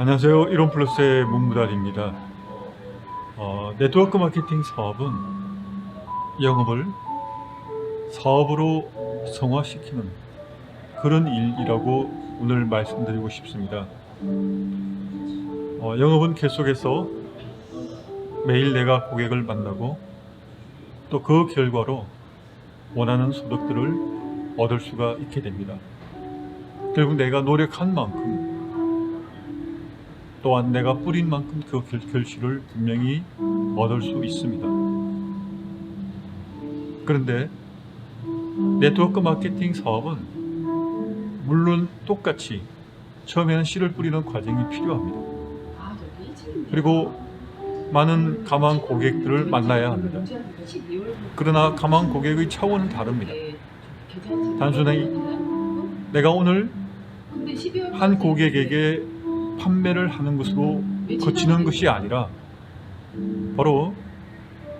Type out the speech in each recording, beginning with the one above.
안녕하세요. 이론 플러스의 문무달입니다. 어, 네트워크 마케팅 사업은 영업을 사업으로 성화시키는 그런 일이라고 오늘 말씀드리고 싶습니다. 어, 영업은 계속해서 매일 내가 고객을 만나고 또 그 결과로 원하는 소득들을 얻을 수가 있게 됩니다. 결국 내가 노력한 만큼 또한 내가 뿌린 만큼 그 결, 결실을 분명히 얻을 수 있습니다. 그런데 네트워크 마케팅 사업은 물론 똑같이 처음에는 씨를 뿌리는 과정이 필요합니다. 아, 저기 1층인데. 그리고 많은 가망 고객들을 만나야 합니다. 그러나 가망 고객의 차원은 다릅니다. 단순히 내가 오늘 한 고객에게 판매를 하는 것으로 거치는 것이 아니라 바로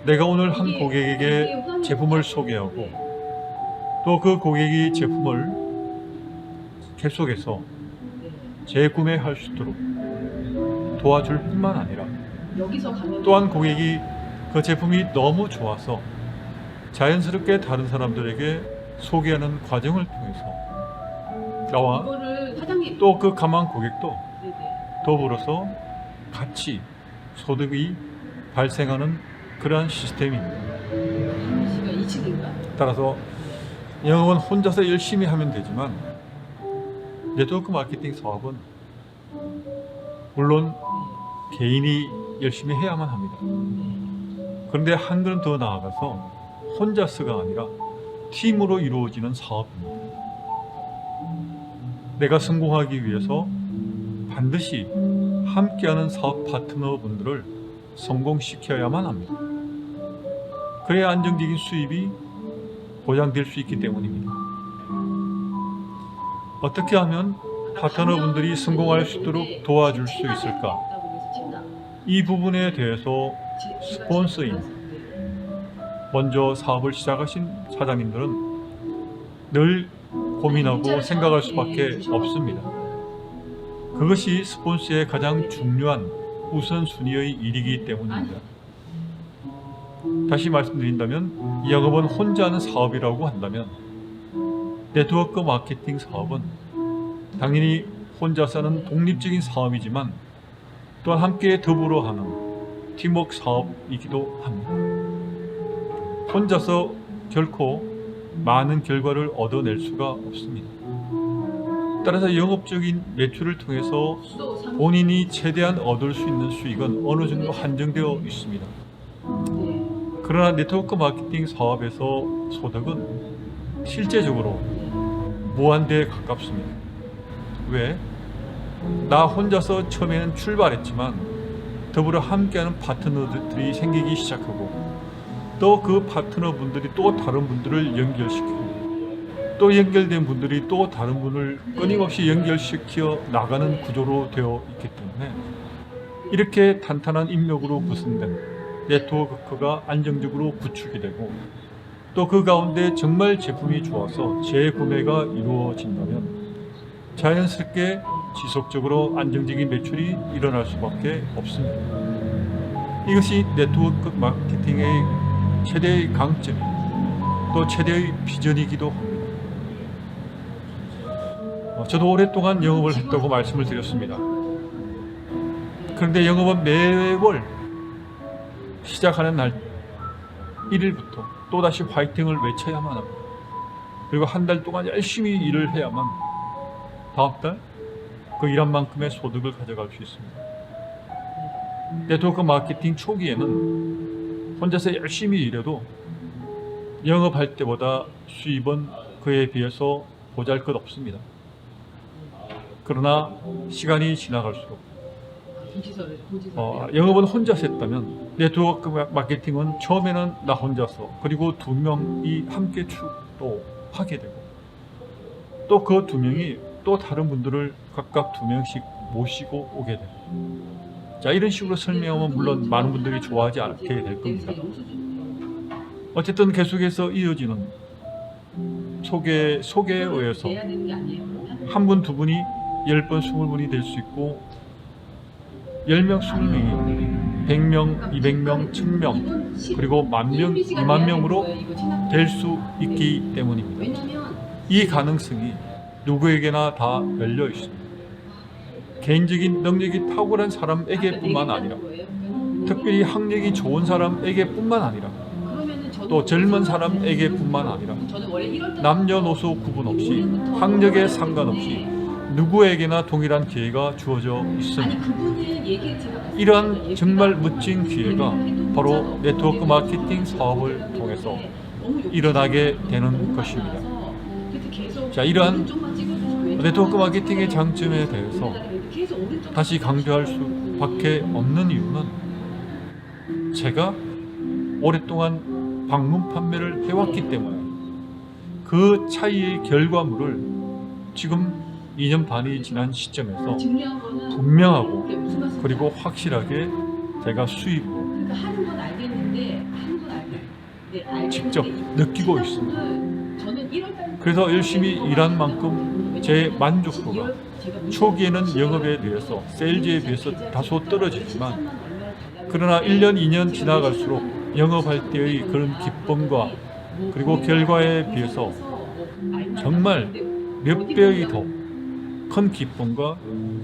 내가 오늘 한 고객에게 제품을 소개하고 또 그 고객이 제품을 계속해서 재구매할 수 있도록 도와줄 뿐만 아니라 또한 고객이 그 제품이 너무 좋아서 자연스럽게 다른 사람들에게 소개하는 과정을 통해서 나와 또 그 가망 고객도. 더불어서 같이 소득이 발생하는 그러한 시스템입니다. 씨가 2층인가? 따라서 영업은 혼자서 열심히 하면 되지만 네트워크 마케팅 사업은 물론 개인이 열심히 해야만 합니다. 그런데 한 걸음 더 나아가서 혼자서가 아니라 팀으로 이루어지는 사업입니다. 내가 성공하기 위해서 반드시 함께하는 사업 파트너분들을 성공시켜야만 합니다. 그래야 안정적인 수입이 보장될 수 있기 때문입니다. 어떻게 하면 파트너분들이 성공할 수 있도록 도와줄 수 있을까? 이 부분에 대해서 스폰서인 먼저 사업을 시작하신 사장님들은 늘 고민하고 생각할 수밖에 없습니다. 그것이 스폰서의 가장 중요한 우선순위의 일이기 때문입니다. 다시 말씀드린다면 이 영업은 혼자 하는 사업이라고 한다면 네트워크 마케팅 사업은 당연히 혼자서 하는 독립적인 사업이지만 또한 함께 더불어 하는 팀워크 사업이기도 합니다. 혼자서 결코 많은 결과를 얻어낼 수가 없습니다. 따라서 영업적인 매출을 통해서 본인이 최대한 얻을 수 있는 수익은 어느 정도 한정되어 있습니다. 그러나 네트워크 마케팅 사업에서 소득은 실제적으로 무한대에 가깝습니다. 왜? 나 혼자서 처음에는 출발했지만 더불어 함께하는 파트너들이 생기기 시작하고 또 그 파트너분들이 또 다른 분들을 연결시키고 또 연결된 분들이 또 다른 분을 끊임없이 연결시켜 나가는 구조로 되어 있기 때문에 이렇게 탄탄한 인력으로 구성된 네트워크가 안정적으로 구축이 되고 또 그 가운데 정말 제품이 좋아서 재구매가 이루어진다면 자연스럽게 지속적으로 안정적인 매출이 일어날 수밖에 없습니다. 이것이 네트워크 마케팅의 최대의 강점, 또 최대의 비전이기도 합니다. 어, 저도 오랫동안 영업을 했다고 말씀을 드렸습니다. 그런데 영업은 매월 시작하는 날 1일부터 또다시 화이팅을 외쳐야만 합니다. 그리고 한 달 동안 열심히 일을 해야만 다음 달 그 일한 만큼의 소득을 가져갈 수 있습니다. 네트워크 마케팅 초기에는 혼자서 열심히 일해도 영업할 때보다 수입은 그에 비해서 보잘 것 없습니다. 그러나 시간이 지나갈수록 어, 영업은 혼자서 했다면 네트워크 마- 마케팅은 처음에는 나 혼자서 그리고 두 명이 함께 또 하게 되고. 또 그 두 명이 또 다른 분들을 각각 두 명씩 모시고 오게 되고. 자 이런 식으로 설명하면 물론 많은 분들이 좋아하지 않게 될 겁니다. 어쨌든 계속해서 이어지는 소개 소개에 의해서 한 분 두 분이 열번 스물 분이 될 수 있고 10명, 20명이 100명, 200명, 1000명 그리고 만 명, 2만 명으로 될 수 있기 때문입니다. 이 가능성이 누구에게나 다 열려 있습니다. 개인적인 능력이 탁월한 사람에게뿐만 아니라 특별히 학력이 좋은 사람에게뿐만 아니라 또 젊은 사람에게뿐만 아니라 남녀노소 구분 없이 학력에 상관없이 누구에게나 동일한 기회가 주어져 있습니다. 이러한 정말 멋진 기회가 바로 네트워크 마케팅 사업을 통해서 일어나게 되는 것입니다. 자, 이러한 네트워크 마케팅의 장점에 대해서 다시 강조할 수밖에 없는 이유는 제가 오랫동안 방문 판매를 해왔기 때문에 그 차이의 결과물을 지금 2년 반이 지난 시점에서 분명하고 그리고 확실하게 제가 수입으로 그러니까 네, 직접 이 느끼고 있습니다. 지나고는 저는 1월 달 그래서 열심히 일한 만큼 제 만족도가 초기에는 영업에 비해서 세일즈에 비해서 다소 떨어지지만 그러나 1년, 2년 지나갈수록 영업할 때의 그런 기쁨과 그리고 결과에 비해서 정말 몇 배의 더 큰 기쁨과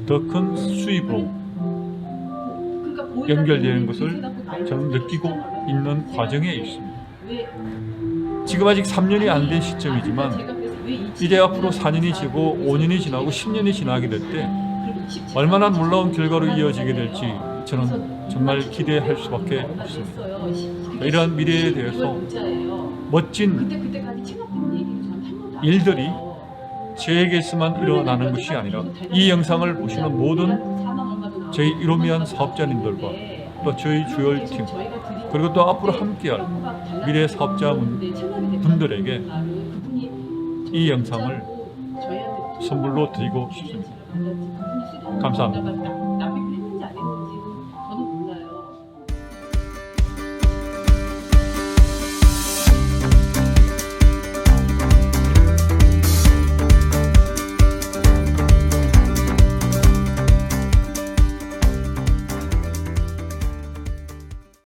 더 큰 수입으로 연결되는 것을 저는 느끼고 있는 과정에 있습니다. 지금 아직 3년이 안 된 시점이지만 이제 앞으로 4년이 지고 5년이 지나고 10년이 지나게 될 때 얼마나 놀라운 결과로 이어지게 될지 저는 정말 기대할 수밖에 없습니다. 이러한 미래에 대해서 멋진 일들이 저에게서만 일어나는 것이 아니라 이 영상을 보시는 모든 저희 이로미안 사업자님들과 또 저희 주열 팀 그리고 또 앞으로 함께할 미래 사업자 분들에게 이 영상을 선물로 드리고 싶습니다. 감사합니다.